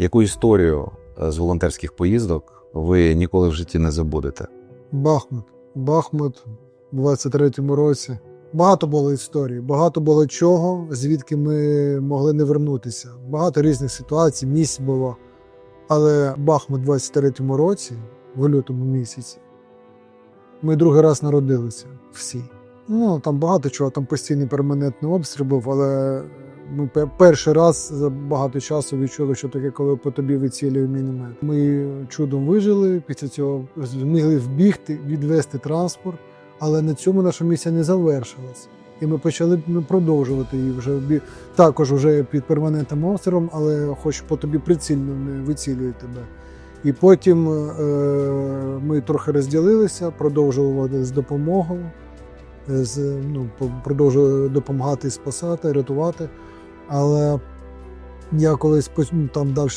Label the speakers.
Speaker 1: Яку історію е, з волонтерських поїздок ви ніколи в житті не забудете?
Speaker 2: Бахмут. Бахмут у 23-му році. Багато було історій, багато було чого, звідки ми могли не вернутися. Багато різних ситуацій, місць було. Але Бахмут у 23-му році, в лютому місяці, ми другий раз народилися всі. Ну, там багато чого, там постійний перманентний обстріл був, але ми перший раз за багато часу відчули, що таке, коли по тобі вицілює міномет. Ми чудом вижили, після цього змогли вбігти, відвести транспорт, але на цьому наша місія не завершилась. І ми почали ну, продовжувати її вже також вже під перманентним обстрілом, але хоч по тобі прицільно не вицілює тебе. І потім е, ми трохи розділилися, продовжували з допомогою, з, ну, продовжували допомагати спасати, рятувати. Але я колись ну, там далі